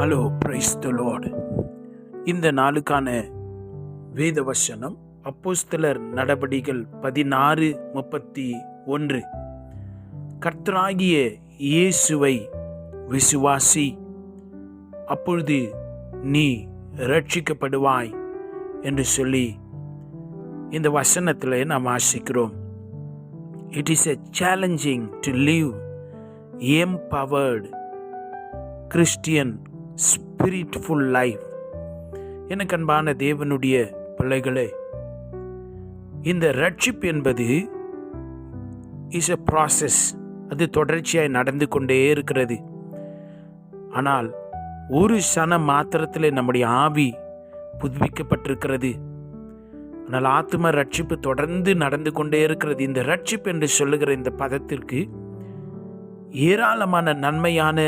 Hello praise the இந்த நாளுக்கான வேத வசனம் அப்போஸ்தலர் நடபடிகள் பதினாறு முப்பத்தி ஒன்று. கர்த்தராகிய இயேசுவை விசுவாசி அப்பொழுது நீ ரட்சிக்கப்படுவாய் என்று சொல்லி இந்த வசனத்தில் நாம் வாசிக்கிறோம். It is a challenging to live empowered Christian spiritful life எனக்கு அன்பான தேவனுடைய பிள்ளைகளே இந்த ரட்சிப் என்பது இஸ் எ ப்ராசஸ் அது தொடர்ச்சியாய் நடந்து கொண்டே இருக்கிறது. ஆனால் ஒரு சன மாத்திரத்தில் நம்முடைய ஆவி புதுப்பிக்கப்பட்டிருக்கிறது. ஆனால் ஆத்ம ரட்சிப்பு தொடர்ந்து நடந்து கொண்டே இருக்கிறது. இந்த ரட்சிப்பு என்று சொல்லுகிற இந்த பதத்திற்கு ஏராளமான நன்மையான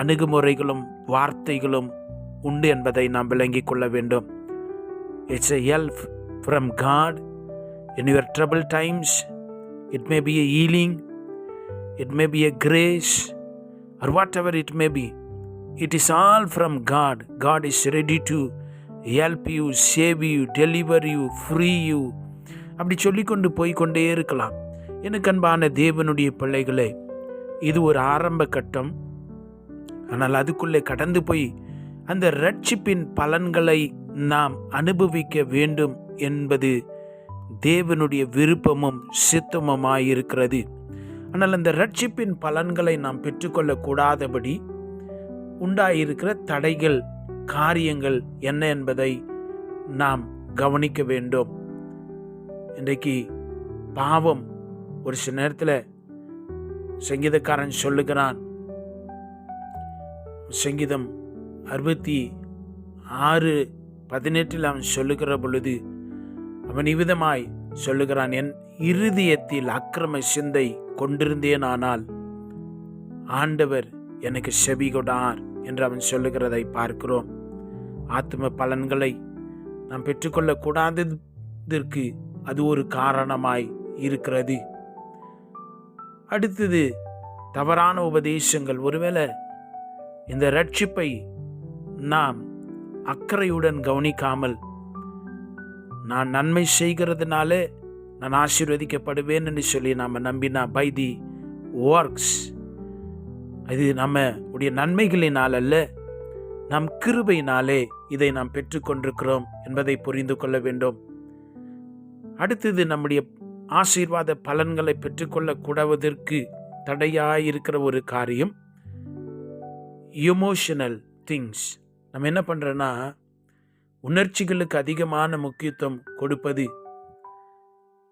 அணுகுமுறைகளும் வார்த்தைகளும் உண்டு என்பதை நாம் விளங்கிக் கொள்ள வேண்டும். It's a help from God in your trouble times it may be a healing it may be a grace or whatever it may be it is all from God God is ready to help you save you deliver you free you அப்படி சொல்லிக்கொண்டு போய்க்கொண்டே இருக்கலாம். எனக்கு அன்பான தேவனுடைய பிள்ளைகளே இது ஒரு ஆரம்ப கட்டம். ஆனால் அதுக்குள்ளே கடந்து போய் அந்த ரட்சிப்பின் பலன்களை நாம் அனுபவிக்க வேண்டும் என்பது தேவனுடைய விருப்பமும் சித்தமுமாயிருக்கிறது. ஆனால் அந்த ரட்சிப்பின் பலன்களை நாம் பெற்றுக்கொள்ளக்கூடாதபடி உண்டாயிருக்கிற தடைகள் காரியங்கள் என்ன என்பதை நாம் கவனிக்க வேண்டும். இன்றைக்கு பாவம் ஒரு சில நேரத்தில் சங்கீதக்காரன் சொல்லுகிறான் சங்கீதம் அறுபத்தி ஆறு பதினெட்டில் அவன் சொல்லுகிற பொழுது அவன் இவ்விதமாய் சொல்லுகிறான் என் இருதயத்தில் அக்கிரம சிந்தை கொண்டிருந்தேனானால் ஆண்டவர் எனக்கு செவிகொடார் என்று அவன் சொல்லுகிறதை பார்க்கிறோம். ஆத்ம பலன்களை நாம் பெற்றுக்கொள்ளக்கூடாததற்கு அது ஒரு காரணமாய் இருக்கிறது. அடுத்தது தவறான உபதேசங்கள். ஒருவேளை இந்த ரட்சிப்பை நாம் அக்கறையுடன் கவனிக்காமல் நான் நன்மை செய்கிறதுனாலே நான் ஆசீர்வதிக்கப்படுவேன் என்று சொல்லி நாம் நம்பினா பை தி ஒர்க்ஸ் இது நம்ம உடைய நன்மைகளினால் அல்ல நம் கிருபையினாலே இதை நாம் பெற்றுக்கொண்டிருக்கிறோம் என்பதை புரிந்து கொள்ள வேண்டும். அடுத்தது நம்முடைய ஆசீர்வாத பலன்களை பெற்றுக்கொள்ள கூடாவதற்கு தடையாயிருக்கிற ஒரு காரியம் எமோஷனல் திங்ஸ் நம்ம என்ன பண்ணுறோன்னா உணர்ச்சிகளுக்கு அதிகமான முக்கியத்துவம் கொடுப்பது.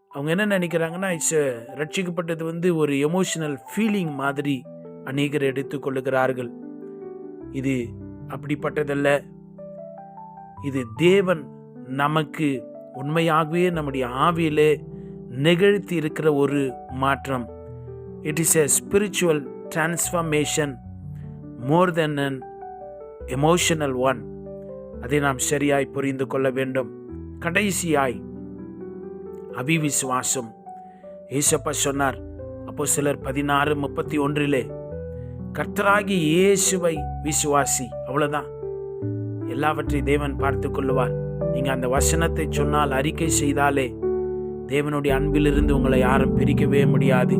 அவங்க என்ன நினைக்கிறாங்கன்னா இட்ஸ் ரட்சிக்கப்பட்டது வந்து ஒரு எமோஷனல் ஃபீலிங் மாதிரி அநேகர் எடுத்துக்கொள்ளுகிறார்கள் இது அப்படிப்பட்டதல்ல. இது தேவன் நமக்கு உண்மையாகவே நம்முடைய ஆவியிலே நிகழ்த்தி இருக்கிற ஒரு மாற்றம். It is a spiritual transformation more then an emotional one அதை நாம் சரியாய் புரிந்து கொள்ள வேண்டும். கடைசியாய் அபிவிசுவாசம் ஏசப்பா சொன்னார் அப்போ சிலர் பதினாறு முப்பத்தி ஒன்றிலே கர்த்தராகி இயேசுவை விசுவாசி. அவ்வளோதான் எல்லாவற்றையும் தேவன் பார்த்து கொள்ளுவார். நீங்கள் அந்த வசனத்தை சொன்னால் அறிக்கை செய்தாலே தேவனுடைய அன்பிலிருந்து உங்களை யாரும் பிரிக்கவே முடியாது.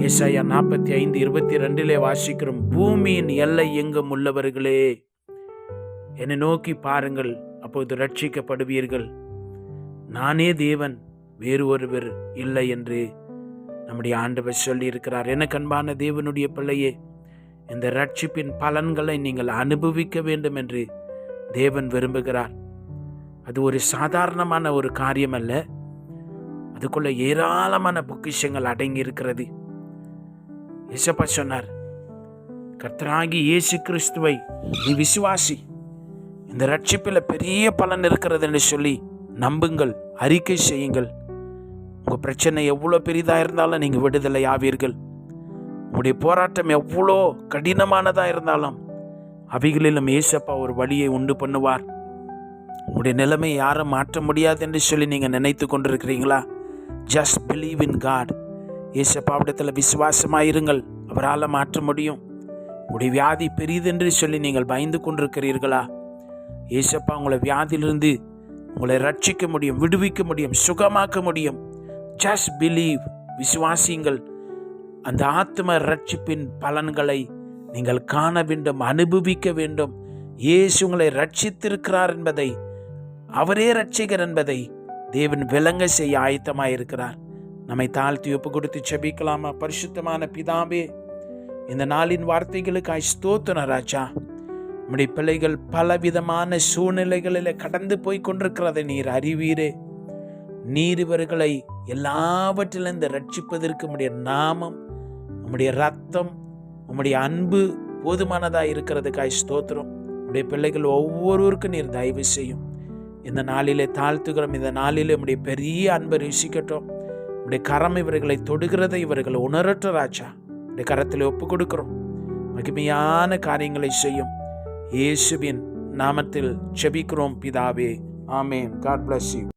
ஏசாயா நாற்பத்தி ஐந்து இருபத்தி ரெண்டிலே வாசிக்கிறோம் பூமியின் எல்லை எங்கும் உள்ளவர்களே என்னை நோக்கி பாருங்கள் அப்போது ரட்சிக்கப்படுவீர்கள் நானே தேவன் வேறு ஒருவர் இல்லை என்று நம்முடைய ஆண்டவர் சொல்லியிருக்கிறார். இருக்கிறார் கண்பான தேவனுடைய பிள்ளையே இந்த ரட்சிப்பின் பலன்களை நீங்கள் அனுபவிக்க வேண்டும் என்று தேவன் விரும்புகிறார். அது ஒரு சாதாரணமான ஒரு காரியம் அல்ல அதுக்குள்ள ஏராளமான பொக்கிஷங்கள் அடங்கி இருக்கிறது இசப்பா சொன்னார் கர்த்தராகி இயேசு கிறிஸ்துவை நீ விசுவாசி. இந்த ரட்சிப்பில் பெரிய பலன் இருக்கிறது என்று சொல்லி நம்புங்கள் அறிக்கை செய்யுங்கள். உங்கள் பிரச்சனை எவ்வளோ பெரிதாக இருந்தாலும் நீங்கள் விடுதலை ஆவீர்கள். உங்களுடைய போராட்டம் எவ்வளோ கடினமானதாக இருந்தாலும் அவைகளிலும் ஏசப்பா ஒரு வழியை உண்டு பண்ணுவார். உங்களுடைய நிலைமை யாரும் மாற்ற முடியாது என்று சொல்லி நீங்கள் நினைத்து கொண்டிருக்கிறீங்களா? ஜஸ்ட் பிலீவ் இன் காட் இயேசப்பாவிடத்தில் விசுவாசமாயிருங்கள் அவரால் மாற்ற முடியும். உடைய வியாதி பெரியதென்று சொல்லி நீங்கள் பயந்து கொண்டிருக்கிறீர்களா? ஏசப்பா உங்களை வியாதியிலிருந்து உங்களை ரட்சிக்க முடியும் விடுவிக்க முடியும் சுகமாக்க முடியும். ஜஸ்ட் பிலீவ் விசுவாசியுங்கள். அந்த ஆத்ம ரட்சிப்பின் பலன்களை நீங்கள் காண வேண்டும் அனுபவிக்க வேண்டும். இயேசு உங்களை ரட்சித்திருக்கிறார் என்பதை அவரே ரட்சிகர் என்பதை தேவன் விளங்க செய்ய ஆயத்தமாயிருக்கிறார். நம்மை தாழ்த்தி ஒப்பு கொடுத்து செபிக்கலாமா? பரிசுத்தமான பிதாவே இந்த நாளின் வார்த்தைகளுக்காய் ஸ்தோத்தன ராஜா. நம்முடைய பிள்ளைகள் பலவிதமான சூழ்நிலைகளில் கடந்து போய் கொண்டிருக்கிறதை நீர் அறிவீரே. நீர் இவர்களை எல்லாவற்றிலிருந்து ரட்சிப்பதற்கு நம்முடைய நாமம் நம்முடைய ரத்தம் நம்முடைய அன்பு போதுமானதாக இருக்கிறதுக்காய் ஸ்தோத்திரம். நம்முடைய பிள்ளைகள் ஒவ்வொருவருக்கும் நீர் தயவு செய்யும். இந்த நாளிலே தாழ்த்துகிறோம். இந்த நாளிலே நம்முடைய பெரிய அன்பை ருசிக்கட்டும். உடைய கரம் இவர்களை தொடுகிறதை இவர்கள் உணரற்ற ராஜா. உடைய கரத்தில் ஒப்பு கொடுக்கிறோம் மகிமையான காரியங்களை செய்யும் இயேசுவின் நாமத்தில் செபிக்கிறோம் பிதாவே. ஆமேன். God bless you